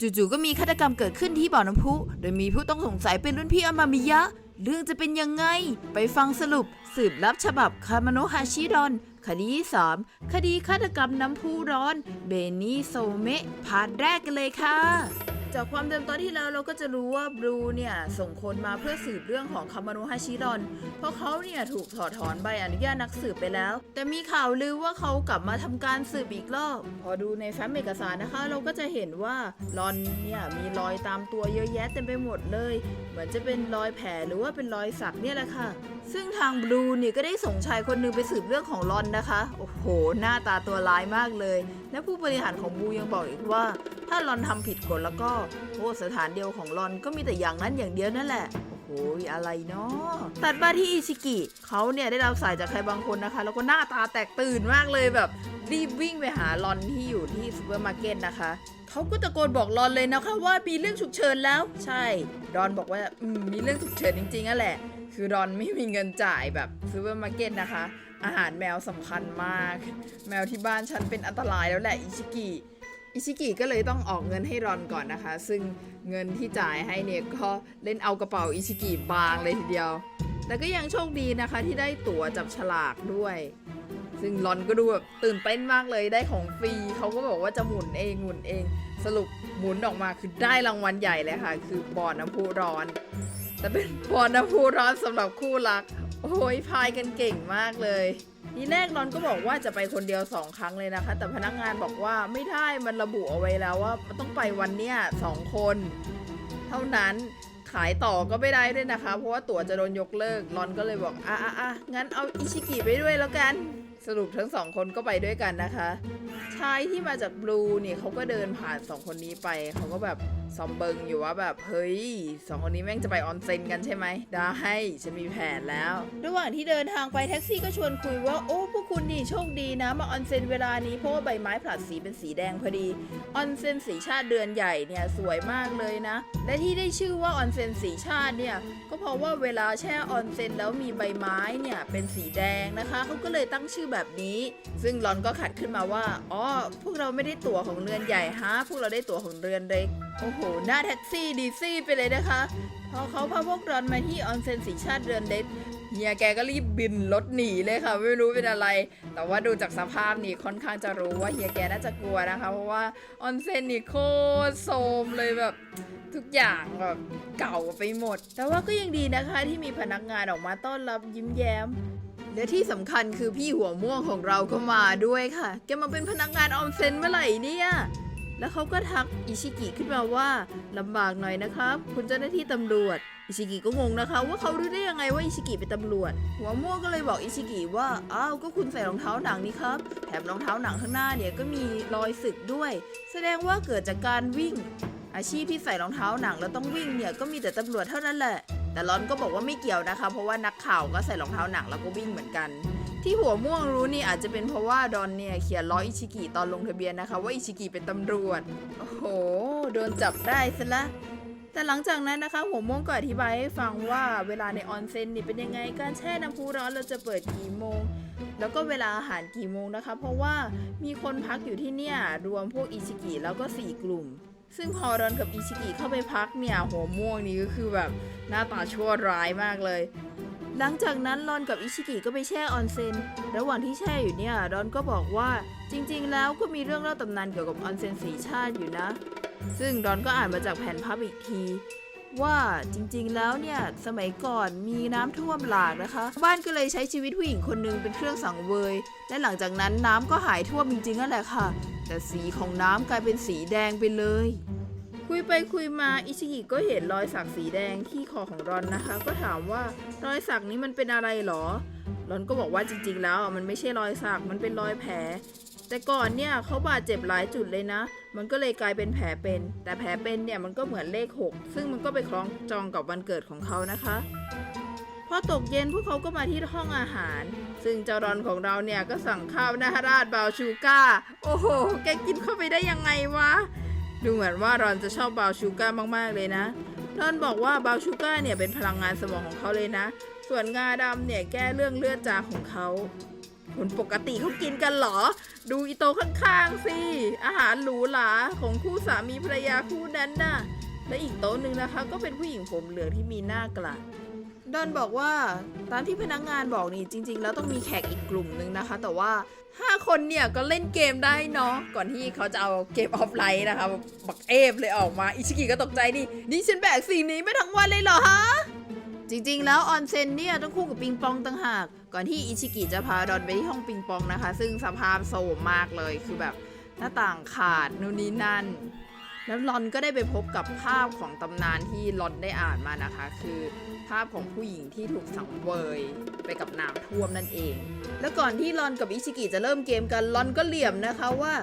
จู่ๆก็มีฆาตกรรมเกิดขึ้นที่บ่อน้ำพุ โดยมีผู้ต้องสงสัยเป็นรุ่นพี่อามามิยะ เรื่องจะเป็นยังไง ไปฟังสรุป สืบลับฉบับคามาโนฮาชิดอน คดีที่สามคดีฆาตกรรมน้ำพุร้อน เบนิโซเมะพาร์ทแรกกันเลยค่ะ จากความเดิมตอนที่แล้วเราก็จะรู้ว่าบลูเนี่ยส่งคนมาเพื่อสืบเรื่องของคามาโนะฮาชิดอน เพราะเขาเนี่ยถูกถอดถอนใบอนุญาตนักสืบไปแล้ว แต่มีข่าวลือว่าเขากลับมาทำการสืบอีกรอบ พอดูในแฟ้มเอกสารนะคะ เราก็จะเห็นว่าลอนเนี่ยมีรอยตามตัวเยอะแยะเต็มไปหมดเลย เหมือนจะเป็นรอยแผลหรือว่าเป็นรอยสักเนี่ยแหละค่ะ ซึ่งทางบลูเนี่ยก็ได้ส่งชายคนหนึงไปสืบเรื่องของลอนนะคะ โอ้โห หน้าตาตัวร้ายมากเลย และผู้บริหารของบลูยังบอกอีกว่า ถ้าลอนทำผิดกฎแล้วก็โอ้สถานเดียวของลอนก็มีแต่อย่างนั้นอย่างเดียวนั่นแหละโอ้ยอะไรเนาะตัดมาที่อิชิกิเขาเนี่ยได้รับสายจากใครบางคนนะคะ แล้วก็หน้าตาแตกตื่นมากเลยแบบ รีบวิ่งไปหาลอนที่อยู่ที่ซูเปอร์มาร์เก็ตนะคะเขาก็ตะโกนบอกลอนเลยนะคะว่ามีเรื่องฉุกเฉินแล้ว ใช่ดอนบอกว่าอืมมีเรื่องฉุกเฉินจริงๆนั่นแหละ คือดอนไม่มีเงินจ่ายแบบซูเปอร์มาร์เก็ตนะคะ อาหารแมวสำคัญมาก แมวที่บ้านฉันเป็นอันตรายแล้วแหละอิชิกิ อิชิกิก็เลยต้องออกเงินให้รอนก่อนนะคะ ซึ่งเงินที่จ่ายให้เนี่ยก็เล่นเอากระเป๋าอิชิกิบางเลยทีเดียว แต่ก็ยังโชคดีนะคะที่ได้ตั๋วจับฉลากด้วย ซึ่งรอนก็ดูแบบตื่นเต้นมากเลยได้ของฟรีเขาก็บอกว่าจะหมุนเองหมุนเอง สรุปหมุนออกมาคือได้รางวัลใหญ่เลยค่ะ คือบ่อน้ำพุร้อน แต่เป็นบ่อน้ำพุร้อนสำหรับคู่รัก โอ้ยพายกันเก่งมากเลย ทีแรกนอนก็บอกว่าจะไปคนเดียวสองครั้งเลยนะคะ แต่พนักงานบอกว่าไม่ได้มันระบุเอาไว้แล้วว่ามันต้องไปวันเนี้ยสองคน เท่านั้นขายต่อก็ไม่ได้ด้วยนะคะ เพราะว่าตั๋วจะโดนยกเลิกรอนก็เลยบอกอะอะอะงั้นเอาอิชิกิไปด้วยแล้วกัน สรุปทั้งสองคนก็ไปด้วยกันนะคะ ชายที่มาจากบลูเนี่ยเขาก็เดินผ่านสองคนนี้ไปเขาก็แบบ ซอมเบิงอยู่ว่าแบบเฮ้ยสองคนนี้แม่งจะไปออนเซ็นกันใช่ไหมได้ฉันมีแผนแล้ว ระหว่างที่เดินทางไปแท็กซี่ก็ชวนคุยว่าโอ้พวกคุณนี่โชคดีนะ มาออนเซ็นเวลานี้เพราะว่าใบไม้ผลัดสีเป็นสีแดงพอดีออนเซ็นสีชาติเดือนใหญ่เนี่ยสวยมากเลยนะ และที่ได้ชื่อว่าออนเซ็นสีชาติเนี่ยก็เพราะว่าเวลาแช่ออนเซ็นแล้วมีใบไม้เนี่ยเป็นสีแดงนะคะเขาก็เลยตั้งชื่อแบบนี้ ซึ่งลอนก็ขัดขึ้นมาว่าอ๋อพวกเราไม่ได้ตั๋วของเรือนใหญ่ฮะพวกเราได้ตั๋วของเรือนเล็ก โอ้โห หน้าแท็กซี่ดีซี่ไปเลยนะคะ พอเขาพาพวกรอนมาที่ออนเซ็นสีชาติเรือนเล็กเฮียแกก็รีบบินรถหนีเลยค่ะ ไม่รู้เป็นอะไร แต่ว่าดูจากสภาพนี่ค่อนข้างจะรู้ว่าเฮียแกน่าจะกลัวนะคะ เพราะว่าออนเซ็นนี่โคตรโทมเลยแบบทุกอย่างแบบเก่าไปหมด แต่ว่าก็ยังดีนะคะที่มีพนักงานออกมาต้อนรับยิ้มแย้มและที่สำคัญคือพี่หัวม่วงของเราก็มาด้วยค่ะ แกมาเป็นพนักงานออมเซ็นเมื่อไหร่เนี่ย แล้วเขาก็ทักอิชิกิขึ้นมาว่าลำบากหน่อยนะครับ คุณเจ้าหน้าที่ตำรวจ อิชิกิก็งงนะคะ ว่าเขารู้ได้ยังไงว่าอิชิกิเป็นตำรวจ หัวม่วงก็เลยบอกอิชิกิว่าอ้าวก็คุณใส่รองเท้าหนังนี่ครับ แถมรองเท้าหนังข้างหน้าเนี่ยก็มีรอยสึกด้วย แสดงว่าเกิดจากการวิ่ง อาชีพที่ใส่รองเท้าหนังแล้วต้องวิ่งเนี่ยก็มีแต่ตำรวจเท่านั้นแหละ แต่รอนก็บอกว่าไม่เกี่ยวนะคะ เพราะว่านักข่าวก็ใส่รองเท้าหนังแล้วก็วิ่งเหมือนกัน ที่หัวม่วงรู้นี่อาจจะเป็นเพราะว่าดอนเนี่ยเขียนล้ออิชิกิตอนลงทะเบียนนะคะ ว่าอิชิกิเป็นตำรวจ โอ้โห โดนจับได้ซะละ แต่หลังจากนั้นนะคะ หัวม่วงก็อธิบายให้ฟังว่าเวลาในออนเซ็นนี่เป็นยังไง การแช่น้ำพุร้อนเราจะเปิดกี่โมง แล้วก็เวลาอาหารกี่โมงนะคะ เพราะว่ามีคนพักอยู่ที่เนี่ยรวมพวกอิชิกิแล้วก็ 4 กลุ่มซึ่งพอรอนกับอิชิกิเข้าไปพักเนี่ยหัวม่วงนี่ก็คือแบบหน้าตาชั่วร้ายมากเลย หลังจากนั้นรอนกับอิชิกิก็ไปแช่ออนเซ็น ระหว่างที่แช่อยู่เนี่ยรอนก็บอกว่าจริง ๆ แล้วก็มีเรื่องเล่าตำนานเกี่ยวกับออนเซ็นสีชาติอยู่นะ ซึ่งดอนก็อ่านมาจากแผ่นพับอีกที ว่าจริงๆ แล้วเนี่ยสมัยก่อนมีน้ำท่วมหลากนะคะ บ้านก็เลยใช้ชีวิตผู้หญิงคนหนึ่งเป็นเครื่องสังเวย และหลังจากนั้นน้ำก็หายท่วมจริงๆนั่นแหละค่ะ แต่สีของน้ำกลายเป็นสีแดงไปเลย คุยไปคุยมาอิชิกิก็เห็นรอยสักสีแดงที่คอของรอนนะคะ ก็ถามว่ารอยสักนี้มันเป็นอะไรหรอ รอนก็บอกว่าจริงๆ แล้วมันไม่ใช่รอยสักมันเป็นรอยแผล แต่ก่อนเนี่ยเขาบาดเจ็บหลายจุดเลยนะ มันก็เลยกลายเป็นแผลเป็น แต่แผลเป็นเนี่ยมันก็เหมือนเลข 6 ซึ่งมันก็ไปคล้องจองกับวันเกิดของเขานะคะพอตกเย็นพวกเขาก็มาที่ห้องอาหาร ซึ่งเจ้ารอนของเราเนี่ยก็สั่งข้าวหนาราดบาวชูก้า โอ้โห แกกินเข้าไปได้ยังไงวะ ดูเหมือนว่ารอนจะชอบบาวชูก้ามากๆเลยนะรอนบอกว่าบาวชูก้าเนี่ยเป็นพลังงานสมองของเขาเลยนะ ส่วนงาดำเนี่ยแก้เรื่องเลือดจางของเขาคนปกติเขากินกันเหรอ ดูอีโตข้างๆสิ อาหารหรูหราของคู่สามีภรรยาคู่นั้นน่ะ และอีกโต๊ะหนึ่งนะคะ ก็เป็นผู้หญิงผมเหลืองที่มีหน้ากระ ดอนบอกว่าตามที่พนักงานบอกนี่จริง ๆ แล้วต้องมีแขกอีกกลุ่มหนึ่งนะคะ แต่ว่า 5 คนเนี่ยก็เล่นเกมได้เนาะก่อนที่เขาจะเอาเกมออฟไลน์นะคะบักเอฟเลยออกมา อิชิกิก็ตกใจดินี่ฉันแบกสิ่งนี้ไม่ทั้งวันเลยเหรอฮะจริงๆ แล้วออนเซนเนี่ยต้องคู่กับปิงปองต่างหาก ก่อนที่อิชิกิจะพาดอนไปที่ห้องปิงปองนะคะ ซึ่งสภาพโซมมากเลยคือแบบหน้าต่างขาดนู่นนี่นั่นแล้วลอนก็ได้ไปพบกับภาพของตำนานที่ลอนได้อ่านมานะคะ คือ ภาพของผู้หญิงที่ถูกสังเวยไปกับน้ำท่วมนั่นเอง แล้วก่อนที่ลอนกับอิชิกิจะเริ่มเกมกันลอนก็เหลี่ยมนะคะว่า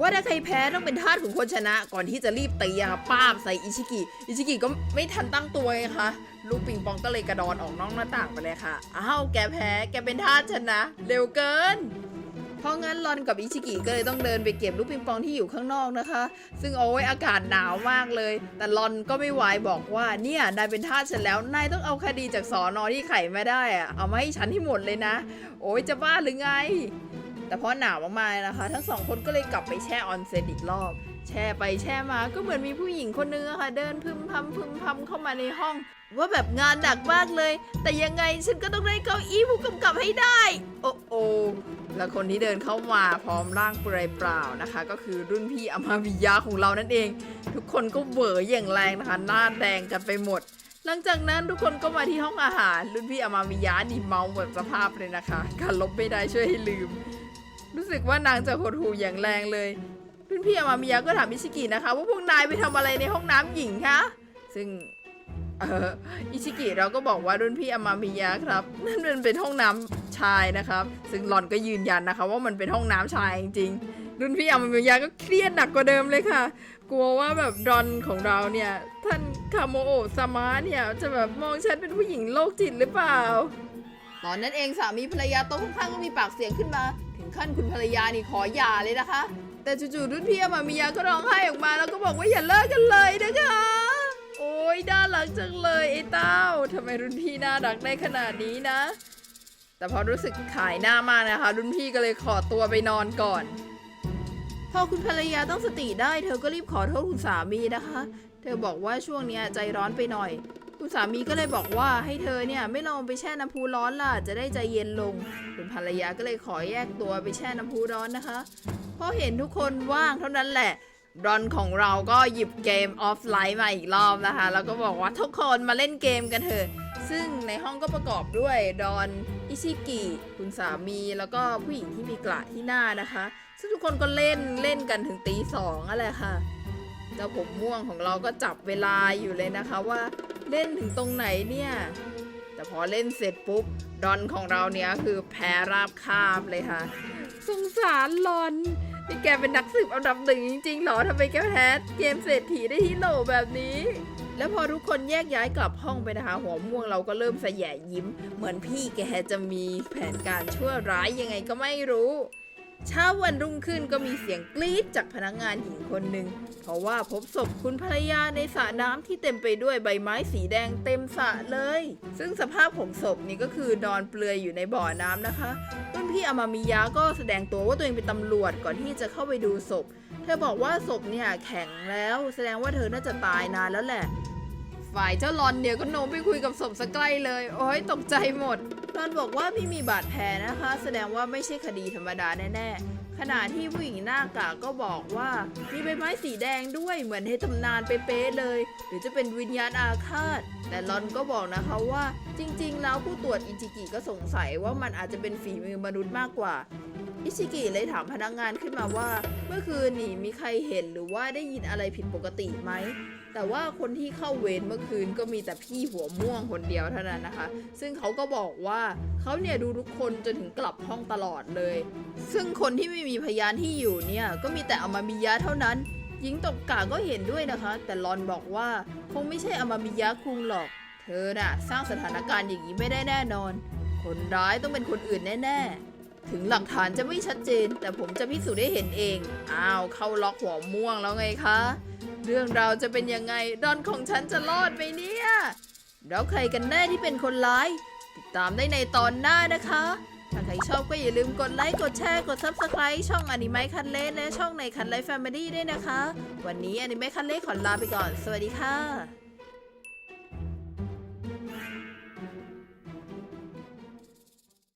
ว่าถ้าใครแพ้ต้องเป็นทาสของคนชนะ ก่อนที่จะรีบตีอะค่ะป้าบใส่อิชิกิอิชิกิก็ไม่ทันตั้งตัวไงคะลูกปิงปองก็เลยกระดอนออกนอกหน้าต่างไปเลยค่ะอ้าวแกแพ้แกเป็นทาสชนะเร็วเกิน เพราะงั้นรอนกับอิชิกิก็เลยต้องเดินไปเก็บลูกปิงปองที่อยู่ข้างนอกนะคะ ซึ่งโอ้ยอากาศหนาวมากเลย แต่รอนก็ไม่ไหวบอกว่าเนี่ยนายเป็นทาสฉันแล้วนายต้องเอาคดีจากสอนอที่ไขไม่ได้อะเอามาให้ฉันที่หมดเลยนะ โอ้ยจะบ้าหรือไง แต่เพราะหนาวมากๆนะคะ ทั้งสองคนก็เลยกลับไปแช่ออนเซ็นอีกรอบแช่ไปแช่มาก็เหมือนมีผู้หญิงคนนึงอะค่ะ เดินพึมพำพึมพำเข้ามาในห้อง ว่าแบบงานหนักมากเลย แต่ยังไงฉันก็ต้องได้เก้าอี้ผู้กำกับให้ได้ โอ้โอ แล้วคนที่เดินเข้ามาพร้อมร่างเปลือยเปล่านะคะ ก็คือรุ่นพี่อมาวิยาของเรานั่นเอง ทุกคนก็เหวออย่างแรงนะคะหน้าแดงกันไปหมด หลังจากนั้นทุกคนก็มาที่ห้องอาหาร รุ่นพี่อมามิยะนี่เมาแบบสภาพเลยนะคะ การลบไม่ได้ช่วยให้ลืม รู้สึกว่านางจะหดหู่อย่างแรงเลยรุ่นพี่อมามิยะก็ถามอิชิกินะคะ ว่าพวกนายไปทำอะไรในห้องน้ำหญิงคะซึ่ง เอออิชิกิเราก็บอกว่ารุ่นพี่อามามิยะครับ นั่นมันเป็นห้องน้ำชายนะครับ ซึ่งหลอนก็ยืนยันนะคะ ว่ามันเป็นห้องน้ำชายจริงๆรุ่นพี่อามามิยะก็เครียดหนักกว่าเดิมเลยค่ะ กลัวว่าแบบดอนของเราเนี่ย ท่านคาโมโอะซามะเนี่ยจะแบบมองฉันเป็นผู้หญิงโรคจิตหรือเปล่า ตอนนั้นเองสามีภรรยาโต๊ะข้างๆก็มีปากเสียงขึ้นมา ถึงขั้นคุณภรรยานี่ขอหย่าเลยนะคะ แต่จู่ๆรุ่นพี่อามามิยาก็ร้องไห้ออกมาแล้วก็บอกว่าอย่าเลิกกันเลยนะคะ น่ารักจังเลยไอ้เต้าทำไมรุ่นพี่น่ารักได้ขนาดนี้นะ แต่พอรู้สึกขายหน้ามากนะคะ รุ่นพี่ก็เลยขอตัวไปนอนก่อน พอคุณภรรยาต้องสติได้ เธอก็รีบขอโทษคุณสามีนะคะ เธอบอกว่าช่วงนี้ใจร้อนไปหน่อย คุณสามีก็เลยบอกว่าให้เธอเนี่ยไม่ลองไปแช่น้ำพุร้อนล่ะจะได้ใจเย็นลง คุณภรรยาก็เลยขอแยกตัวไปแช่น้ำพุร้อนนะคะพอเห็นทุกคนว่างเท่านั้นแหละ รอนของเราก็หยิบเกมออฟไลน์มาอีกรอบนะคะ แล้วก็บอกว่าทุกคนมาเล่นเกมกันเถอะ ซึ่งในห้องก็ประกอบด้วยดอนอิชิกิคุณสามีแล้วก็ผู้หญิงที่มีกระที่หน้านะคะ ซึ่งทุกคนก็เล่นเล่นกันถึงตีสองอะไรค่ะเจ้าผมม่วงของเราก็จับเวลาอยู่เลยนะคะว่าเล่นถึงตรงไหนเนี่ย แต่พอเล่นเสร็จปุ๊บดอนของเราเนี่ยคือแพ้ราบคาบเลยค่ะ สงสารลอน นี่แกเป็นนักสืบอันดับหนึ่งจริงๆหรอทำไมแกแพ้เกมเศรษฐีได้ที่โหลแบบนี้ แล้วพอทุกคนแยกย้ายกลับห้องไปนะคะ หัวม่วงเราก็เริ่มแสแยะยิ้ม เหมือนพี่แกจะมีแผนการชั่วร้ายยังไงก็ไม่รู้ เช้าวันรุ่งขึ้นก็มีเสียงกรี๊ดจากพนักงานหญิงคนหนึ่ง เพราะว่าพบศพคุณภรรยาในสระน้ำที่เต็มไปด้วยใบไม้สีแดงเต็มสระเลย ซึ่งสภาพของศพนี่ก็คือนอนเปลือยอยู่ในบ่อน้ำนะคะรุ่นพี่อามามิยะก็แสดงตัวว่าตัวเองเป็นตำรวจก่อนที่จะเข้าไปดูศพ เธอบอกว่าศพเนี่ยแข็งแล้ว แสดงว่าเธอน่าจะตายนานแล้วแหละ ฝ่ายเจ้าลอนเนี่ยก็โน้มไปคุยกับศพสักใกล้เลย โอ้ยตกใจหมดลอนบอกว่าพี่มีบาดแผลนะคะ แสดงว่าไม่ใช่คดีธรรมดาแน่ๆ ขณะที่ผู้หญิงหน้ากากก็บอกว่ามีใบไม้สีแดงด้วยเหมือนในตำนานเป๊ะเลย หรือจะเป็นวิญญาณอาฆาต แต่ลอนก็บอกนะคะว่า จริงๆ แล้วผู้ตรวจอิจิกิก็สงสัยว่ามันอาจจะเป็นฝีมือมนุษย์มากกว่าอิชิกิเลยถามพนักงานขึ้นมาว่า เมื่อคืนนี่มีใครเห็นหรือว่าได้ยินอะไรผิดปกติไหม แต่ว่าคนที่เข้าเวรเมื่อคืนก็มีแต่พี่หัวม่วงคนเดียวเท่านั้นนะคะ ซึ่งเขาก็บอกว่าเขาเนี่ยดูทุกคนจนถึงกลับห้องตลอดเลย ซึ่งคนที่ไม่มีพยานที่อยู่เนี่ยก็มีแต่อามามิยะเท่านั้นหญิงตกกาก็เห็นด้วยนะคะ แต่ลอนบอกว่าคงไม่ใช่อามามิยะคุงหรอก เธอน่ะ สร้างสถานการณ์อย่างนี้ไม่ได้แน่นอน คนร้ายต้องเป็นคนอื่นแน่ๆ ถึงหลักฐานจะไม่ชัดเจน แต่ผมจะพิสูจน์ได้เห็นเอง อ้าว เข้าล็อกหัวม่วงแล้วไงคะ เรื่องราวจะเป็นยังไง ดอนของฉันจะรอดไหมเนี่ย แล้วใครกันแน่ที่เป็นคนร้าย ติดตามได้ในตอนหน้านะคะ ถ้าใครชอบก็อย่าลืมกดไลค์ กดแชร์ กด Subscribe ช่องอนิเมะคันเล่และช่องในคันไลฟ์แฟมิลี่ด้วยนะคะ วันนี้อนิเมะคันเล่ขอลาไปก่อน สวัสดีค่ะ